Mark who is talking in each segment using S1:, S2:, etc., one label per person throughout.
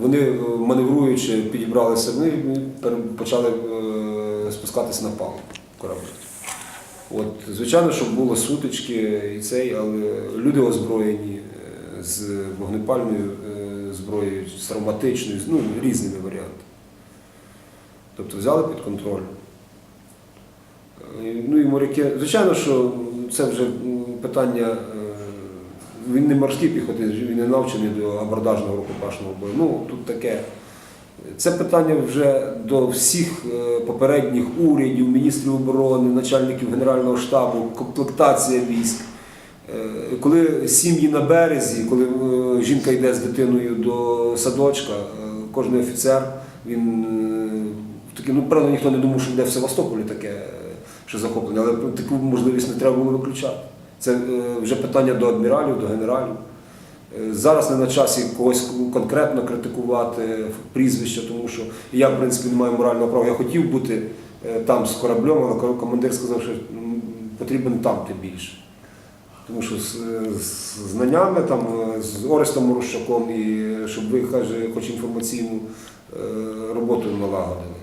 S1: вони е, маневруючи, підібралися, вони пере- почали е, спускатися на палубу корабля. От, звичайно, що були сутички і цей, але люди озброєні е, з вогнепальною зброєю, з травматичною, ну, різними варіантами. Тобто взяли під контроль. Ну і моряки, звичайно, що це вже питання. Він не морський піхотинець, він не навчений до абордажного рукопашного бою. Ну тут таке. Це питання вже до всіх е, попередніх урядів, міністрів оборони, начальників Генерального штабу, комплектація військ. Е, Коли сім'ї на березі, коли е, жінка йде з дитиною до садочка, кожен офіцер, він такий, ну правда, ніхто не думав, що йде в Севастополі таке, що захоплення, але таку можливість не треба було виключати. Це е, вже питання до адміралів, до генералів. Е, Зараз не на часі когось конкретно критикувати прізвища, тому що я, в принципі, не маю морального права. Я хотів бути е, там з кораблем, але командир сказав, що потрібен там ти більше. Тому що з, з знаннями, там, з Орестом Морощаком, і щоб ви каже, хоч інформаційну роботу налагодили.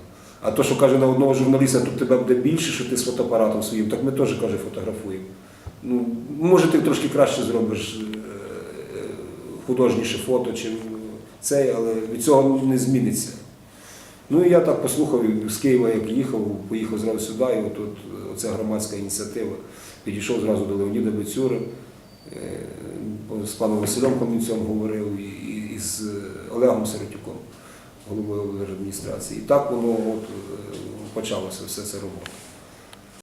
S1: А то, що каже на одного журналіста, тут тебе буде більше, що ти з фотоапаратом своїм, так ми теж каже, фотографуємо. Ну, може, ти трошки краще зробиш е, е, художніше фото, чим цей, але від цього не зміниться. Ну і я так послухав з Києва, як їхав, поїхав зразу сюди, і от, от оця громадська ініціатива. Підійшов зразу до Леоніда Бецюри, е, з паном Василем Камінцем говорив, і, з Олегом Сиротюком, головою адміністрації. І так воно от, е, почалося все це робота.